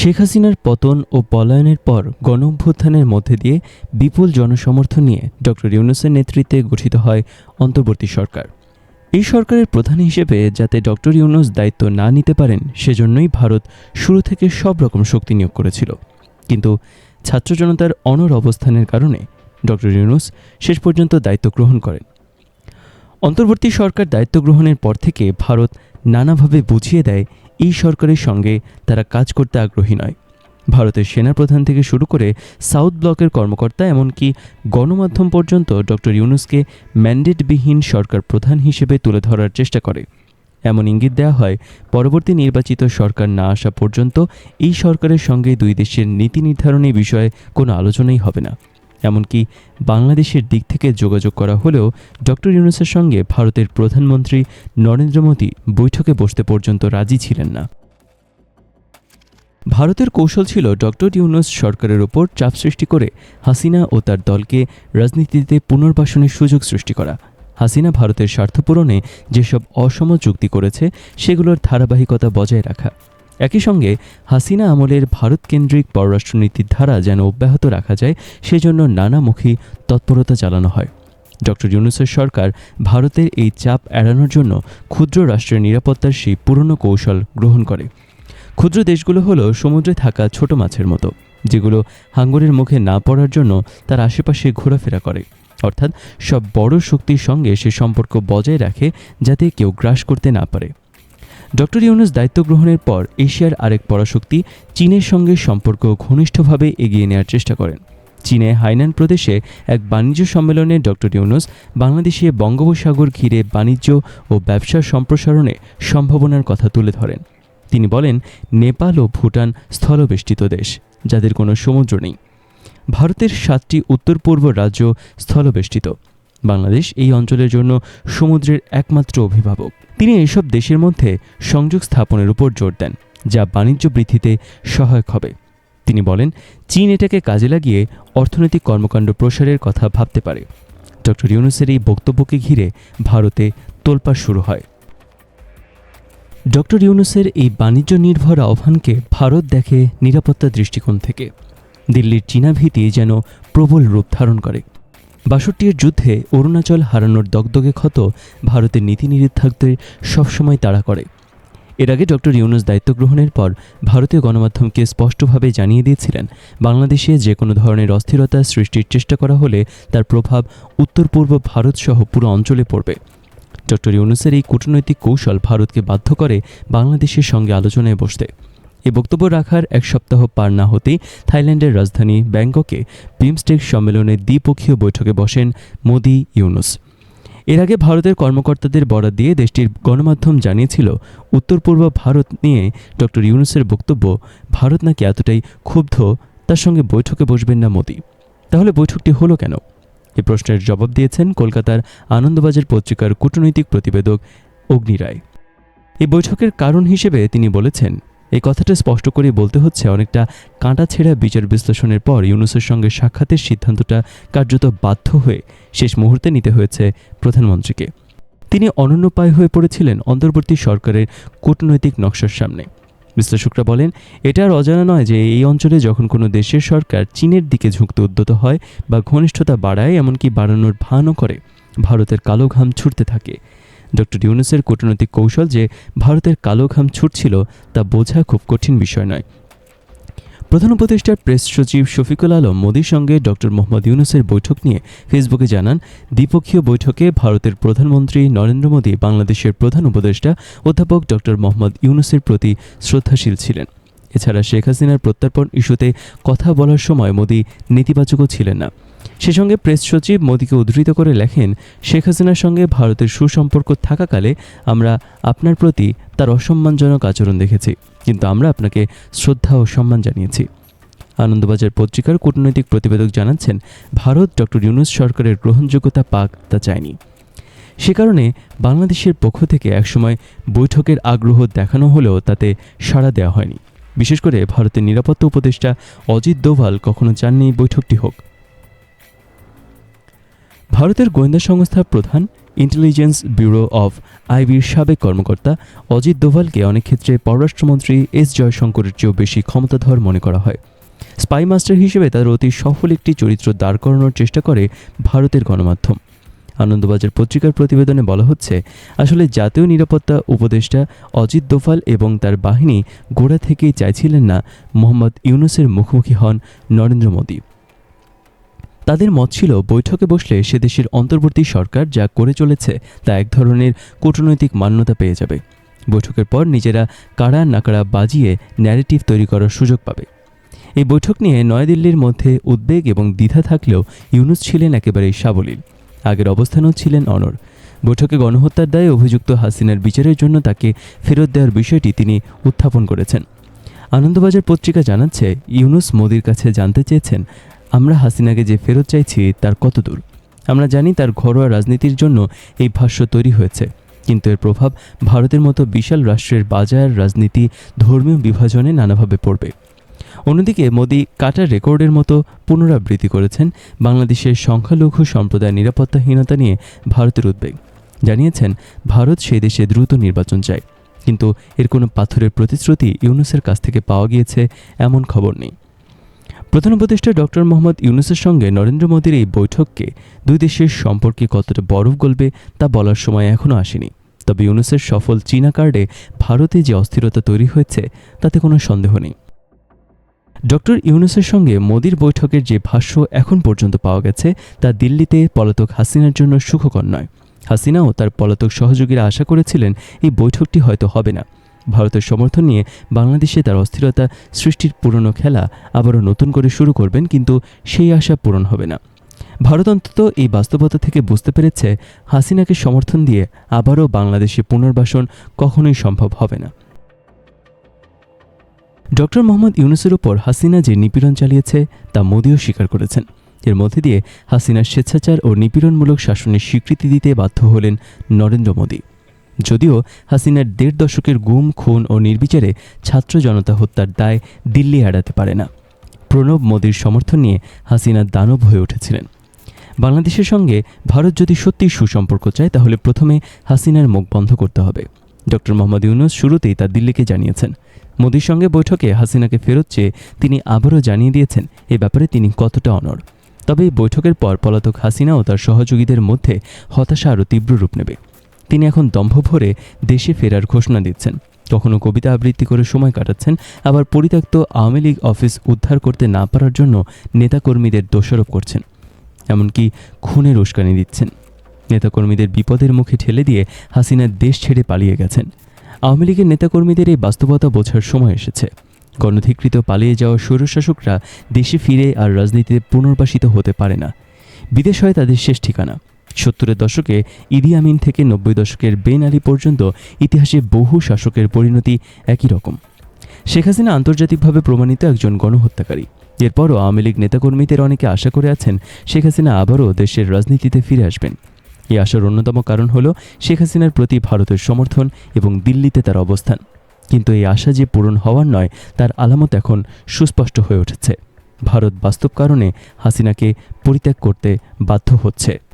শেখ হাসিনার পতন ও পলায়নের পর গণঅভ্যুত্থানের মধ্যে দিয়ে বিপুল জনসমর্থন নিয়ে ডক্টর ইউনুসের নেতৃত্বে গঠিত হয় অন্তর্বর্তী সরকার। এই সরকারের প্রধান হিসেবে যাতে ডক্টর ইউনুস দায়িত্ব না নিতে পারেন, সেজন্যই ভারত শুরু থেকে সব রকম শক্তি নিয়োগ করেছিল। কিন্তু ছাত্র জনতার অনর অবস্থানের কারণে ডক্টর ইউনুস শেষ পর্যন্ত দায়িত্ব গ্রহণ করেন। অন্তর্বর্তী সরকার দায়িত্ব গ্রহণের পর থেকে ভারত নানাভাবে বুঝিয়ে দেয়, এই সরকারের সঙ্গে তারা কাজ করতে আগ্রহী নয়। ভারতের সেনাপ্রধান থেকে শুরু করে সাউথ ব্লকের কর্মকর্তা এমনকি গণমাধ্যম পর্যন্ত ডক্টর ইউনুসকে ম্যান্ডেটবিহীন সরকার প্রধান হিসেবে তুলে ধরার চেষ্টা করে। এমন ইঙ্গিত দেওয়া হয়, পরবর্তী নির্বাচিত সরকার না আসা পর্যন্ত এই সরকারের সঙ্গে দুই দেশের নীতি নির্ধারণী বিষয়ে কোনো আলোচনাই হবে না। এমনকি বাংলাদেশের দিক থেকে যোগাযোগ করা হলেও ডক্টর ইউনুসের সঙ্গে ভারতের প্রধানমন্ত্রী নরেন্দ্র মোদী বৈঠকে বসতে পর্যন্ত রাজি ছিলেন না। ভারতের কৌশল ছিল ডক্টর ইউনুস সরকারের ওপর চাপ সৃষ্টি করে হাসিনা ও তার দলকে রাজনীতিতে পুনর্বাসনের সুযোগ সৃষ্টি করা। হাসিনা ভারতের স্বার্থ পূরণে যেসব অসম চুক্তি করেছে, সেগুলোর ধারাবাহিকতা বজায় রাখা। একই সঙ্গে হাসিনা আমলের ভারতকেন্দ্রিক পররাষ্ট্রনীতির ধারা যেন অব্যাহত রাখা যায়, সেজন্য নানামুখী তৎপরতা চালানো হয়। ডক্টর ইউনুসের সরকার ভারতের এই চাপ এড়ানোর জন্য ক্ষুদ্র রাষ্ট্রের নিরাপত্তার সেই পুরনো কৌশল গ্রহণ করে। ক্ষুদ্র দেশগুলো হলো সমুদ্রে থাকা ছোট মাছের মতো, যেগুলো হাঙ্গরের মুখে না পড়ার জন্য তার আশেপাশে ঘোরাফেরা করে। অর্থাৎ সব বড় শক্তির সঙ্গে সে সম্পর্ক বজায় রাখে যাতে কেউ গ্রাস করতে না পারে। ডক্টর ইউনুস দায়িত্ব গ্রহণের পর এশিয়ার আরেক পরাশক্তি চীনের সঙ্গে সম্পর্ক ঘনিষ্ঠভাবে এগিয়ে নেওয়ার চেষ্টা করেন। চীনে হাইনান প্রদেশে এক বাণিজ্য সম্মেলনে ডক্টর ইউনুস বাংলাদেশে বঙ্গোপসাগর ঘিরে বাণিজ্য ও ব্যবসা সম্প্রসারণে সম্ভাবনার কথা তুলে ধরেন। তিনি বলেন, নেপাল ও ভুটান স্থলবেষ্টিত দেশ, যাদের কোনো সমুদ্র নেই। ভারতের সাতটি উত্তর পূর্ব রাজ্য স্থলবেষ্টিত। বাংলাদেশ এই অঞ্চলের জন্য সমুদ্রের একমাত্র অভিভাবক। তিনি এসব দেশের মধ্যে সংযোগ স্থাপনের উপর জোর দেন, যা বাণিজ্য বৃদ্ধিতে সহায়ক হবে। তিনি বলেন, চীন এটাকে কাজে লাগিয়ে অর্থনৈতিক কর্মকাণ্ড প্রসারের কথা ভাবতে পারে। ডক্টর ইউনুসের এই বক্তব্যকে ঘিরে ভারতে তোলপাড় শুরু হয়। ডক্টর ইউনুসের এই বাণিজ্য নির্ভর আহ্বানকে ভারত দেখে নিরাপত্তা দৃষ্টিকোণ থেকে। দিল্লির চীনা ভীতি যেন প্রবল রূপ ধারণ করে। বাষট্টির যুদ্ধে অরুণাচল হারানোর দগদগে ক্ষত ভারতের নীতি নিরীক্ষকদের সবসময় তাড়া করে। এর আগে ডক্টর ইউনুস দায়িত্ব গ্রহণের পর ভারতীয় গণমাধ্যমকে স্পষ্টভাবে জানিয়ে দিয়েছিলেন, বাংলাদেশে যে কোনো ধরনের অস্থিরতা সৃষ্টির চেষ্টা করা হলে তার প্রভাব উত্তর পূর্ব ভারতসহ পুরো অঞ্চলে পড়বে। ডক্টর ইউনুসের এই কূটনৈতিক কৌশল ভারতকে বাধ্য করে বাংলাদেশের সঙ্গে আলোচনায় বসতে। এই বক্তব্য রাখার এক সপ্তাহ পার না হতেই থাইল্যান্ডের রাজধানী ব্যাংককে বিমস্টেক সম্মেলনে দ্বিপক্ষীয় বৈঠকে বসেন মোদি, ইউনুস। এর আগে ভারতের কর্মকর্তাদের বরাদ দিয়ে দেশটির গণমাধ্যম জানিয়েছিল, উত্তর পূর্ব ভারত নিয়ে ডক্টর ইউনুসের বক্তব্য, ভারত নাকি এতটাই ক্ষুব্ধ, তার সঙ্গে বৈঠকে বসবেন না মোদি। তাহলে বৈঠকটি হলো কেন? এ প্রশ্নের জবাব দিয়েছেন কলকাতার আনন্দবাজার পত্রিকার কূটনৈতিক প্রতিবেদক অগ্নি রায়। এই বৈঠকের কারণ হিসেবে তিনি বলেছেন এই কথাটা স্পষ্ট করে বলতে হচ্ছে, অনেকটা কাঁটা ছেঁড়া বিচার বিশ্লেষণের পর ইউনুসের সঙ্গে সাক্ষাতের সিদ্ধান্তটা কার্যত বাধ্য হয়ে শেষ মুহূর্তে নিতে হয়েছে প্রধানমন্ত্রীকে। তিনি অনন্যপায় হয়ে পড়েছিলেন অন্তর্বর্তী সরকারের কূটনৈতিক নকশার সামনে। বিশ্লেষকরা বলেন, এটা আর অজানা নয় যে এই অঞ্চলে যখন কোনো দেশের সরকার চীনের দিকে ঝুঁকতে উদ্যত হয় বা ঘনিষ্ঠতা বাড়ায়, এমনকি বাড়ানোর ভানও করে, ভারতের কালো ঘাম ছুটতে থাকে। ডক্টর ইউনুসের কূটনৈতিক কৌশল যে ভারতের কালো ঘাম ছুটছিল তা বোঝা খুব কঠিন বিষয় নয়। প্রধান উপদেষ্টার প্রেস সচিব শফিকুল আলম মোদীর সঙ্গে ডক্টর মোহাম্মদ ইউনুসের বৈঠক নিয়ে ফেসবুকে জানান, দ্বিপক্ষীয় বৈঠকে ভারতের প্রধানমন্ত্রী নরেন্দ্র মোদী, বাংলাদেশের প্রধান উপদেষ্টা অধ্যাপক ডক্টর মোহাম্মদ ইউনুসের প্রতি শ্রদ্ধাশীল ছিলেন। এছাড়া শেখ হাসিনার প্রত্যর্পণ ইস্যুতে কথা বলার সময় মোদী নেতিবাচকও ছিলেন না। সে সঙ্গে প্রেস সচিব মোদীকে উদ্ধৃত করে লেখেন, শেখ হাসিনার সঙ্গে ভারতের সুসম্পর্ক থাকাকালে আমরা আপনার প্রতি তার অসম্মানজনক আচরণ দেখেছি, কিন্তু আমরা আপনাকে শ্রদ্ধা ও সম্মান জানিয়েছি। আনন্দবাজার পত্রিকার কূটনৈতিক প্রতিবেদক জানাচ্ছেন, ভারত ডক্টর ইউনুস সরকারের গ্রহণযোগ্যতা পাক তা চায়নি। সে কারণে বাংলাদেশের পক্ষ থেকে একসময় বৈঠকের আগ্রহ দেখানো হলেও তাতে সাড়া দেওয়া হয়নি। বিশেষ করে ভারতের নিরাপত্তা উপদেষ্টা অজিত দোভাল কখনো চাননি বৈঠকটি হোক। ভারতের গোয়েন্দা সংস্থার প্রধান ইন্টেলিজেন্স ব্যুরো অফ আইবির সাবেক কর্মকর্তা অজিত দোভালকে অনেক ক্ষেত্রে পররাষ্ট্রমন্ত্রী এস জয়শঙ্করের চেয়েও বেশি ক্ষমতাধর মনে করা হয়। স্পাই মাস্টার হিসেবে তাদের অতি সফল একটি চরিত্র দাঁড় করানোর চেষ্টা করে ভারতের গণমাধ্যম। আনন্দবাজার পত্রিকার প্রতিবেদনে বলা হচ্ছে, আসলে জাতীয় নিরাপত্তা উপদেষ্টা অজিত দোভাল এবং তার বাহিনী গোড়া থেকেই চাইছিলেন না মোহাম্মদ ইউনুসের মুখোমুখি হন নরেন্দ্র মোদী। তাদের মত ছিল, বৈঠকে বসলে সে দেশের অন্তর্বর্তী সরকার যা করে চলেছে তা এক ধরনের কূটনৈতিক মান্যতা পেয়ে যাবে। বৈঠকের পর নিজেরা কাড়া নাকাড়া বাজিয়ে ন্যারেটিভ তৈরি করার সুযোগ পাবে। এই বৈঠক নিয়ে নয়াদিল্লির মধ্যে উদ্বেগ এবং দ্বিধা থাকলেও ইউনুস ছিলেন একেবারেই সাবলীল। আগের অবস্থানেও ছিলেন অনর বৈঠকে গণহত্যার দায়ে অভিযুক্ত হাসিনার বিচারের জন্য তাকে ফেরত দেওয়ার বিষয়টি তিনি উত্থাপন করেছেন। আনন্দবাজার পত্রিকা জানাচ্ছে, ইউনুস মোদির কাছে জানতে চেয়েছেন আমরা হাসিনাকে যে ফেরত চাইছি তার কত দূর আমরা জানি তার ঘরোয়া রাজনীতির জন্য এই ভাষ্য তৈরি হয়েছে। কিন্তু এর প্রভাব ভারতের মতো বিশাল রাষ্ট্রের বাজার, রাজনীতি, ধর্মীয় বিভাজনে নানাভাবে পড়বে। অন্যদিকে মোদি কাটার রেকর্ডের মতো পুনরাবৃত্তি করেছেন বাংলাদেশের সংখ্যালঘু সম্প্রদায় নিরাপত্তাহীনতা নিয়ে ভারতের উদ্বেগ। জানিয়েছেন, ভারত সেই দেশে দ্রুত নির্বাচন চায়। কিন্তু এর কোনো পাথরের প্রতিশ্রুতি ইউনুসের কাছ থেকে পাওয়া গিয়েছে এমন খবর নেই। প্রধান উপদেষ্টা ডক্টর মোহাম্মদ ইউনুসের সঙ্গে নরেন্দ্র মোদীর এই বৈঠককে দুই দেশের সম্পর্কে কতটা বরফ গলবে তা বলার সময় এখনও আসেনি। তবে ইউনুসের সফল চীনা কার্ডে ভারতে যে অস্থিরতা তৈরি হয়েছে, তাতে কোনো সন্দেহ নেই। ডক্টর ইউনুসের সঙ্গে মোদির বৈঠকের যে ভাষ্য এখন পর্যন্ত পাওয়া গেছে, তা দিল্লিতে পলাতক হাসিনার জন্য সুখকর নয়। হাসিনা ও তার পলাতক সহযোগীরা আশা করেছিলেন এই বৈঠকটি হয়তো হবে না। ভারতের সমর্থন নিয়ে বাংলাদেশে তার অস্থিরতা, সৃষ্টির পুরনো খেলা আবারও নতুন করে শুরু করবেন, কিন্তু সেই আশা পূরণ হবে না। ভারত অন্তত এই বাস্তবতা থেকে বুঝতে পেরেছে হাসিনাকে সমর্থন দিয়ে আবারও বাংলাদেশে পুনর্বাসন কখনোই সম্ভব হবে না। ডক্টর মোহাম্মদ ইউনুসের ওপর হাসিনা যে নিপীড়ন চালিয়েছে, তা মোদিও স্বীকার করেছেন। এর মধ্যে দিয়ে হাসিনার স্বেচ্ছাচার ও নিপীড়নমূলক শাসনের স্বীকৃতি দিতে বাধ্য হলেন নরেন্দ্র মোদী। যদিও হাসিনার দেড় দশকের গুম, খুন ও নির্বিচারে ছাত্র জনতা হত্যার দায় দিল্লি এড়াতে পারে না। প্রণব মোদীর সমর্থন নিয়ে হাসিনা দানব হয়ে উঠেছিলেন। বাংলাদেশের সঙ্গে ভারত যদি সত্যি সুসম্পর্ক চায়, তাহলে প্রথমে হাসিনার মুখ বন্ধ করতে হবে। ডক্টর মোহাম্মদ ইউনুস শুরুতেই তা দিল্লিকে জানিয়েছেন। মোদীর সঙ্গে বৈঠকে হাসিনাকে ফেরত চেয়ে তিনি আবারও জানিয়ে দিয়েছেন, এ ব্যাপারে তিনি কতটা অনড়। তবে বৈঠকের পর পলাতক হাসিনা ও তার সহযোগীদের মধ্যে হতাশা আরও তীব্র রূপ নেবে। তিনি এখন দম্ভ ভরে দেশে ফেরার ঘোষণা দিচ্ছেন। কখনো কবিতা আবৃত্তি করে সময় কাটাচ্ছেন, আবার পরিত্যক্ত আওয়ামী লীগ অফিস উদ্ধার করতে না পারার জন্য নেতাকর্মীদের দোষারোপ করছেন, এমনকি খুনের উস্কানি দিচ্ছেন। নেতাকর্মীদের বিপদের মুখে ঠেলে দিয়ে হাসিনা দেশ ছেড়ে পালিয়ে গেছেন। আওয়ামী লীগের নেতাকর্মীদের এই বাস্তবতা বোঝার সময় এসেছে। গণধিকৃত পালিয়ে যাওয়া স্বৈরশাসকরা দেশে ফিরে আর রাজনীতিতে পুনর্বাসিত হতে পারে না। বিদেশ হয় তাদের শেষ ঠিকানা। সত্তরের দশকে ইদি আমিন থেকে নব্বই দশকের বেন আলী পর্যন্ত ইতিহাসে বহু শাসকের পরিণতি একই রকম। শেখ হাসিনা আন্তর্জাতিকভাবে প্রমাণিত একজন গণহত্যাকারী। এরপরও আওয়ামী লীগ নেতাকর্মীদের অনেকে আশা করে আছেন শেখ হাসিনা আবারও দেশের রাজনীতিতে ফিরে আসবেন। এই আশার অন্যতম কারণ হল শেখ হাসিনার প্রতি ভারতের সমর্থন এবং দিল্লিতে তার অবস্থান। কিন্তু এই আশা যে পূরণ হওয়ার নয়, তার আলামত এখন সুস্পষ্ট হয়ে উঠেছে। ভারত বাস্তব কারণে হাসিনাকে পরিত্যাগ করতে বাধ্য হচ্ছে।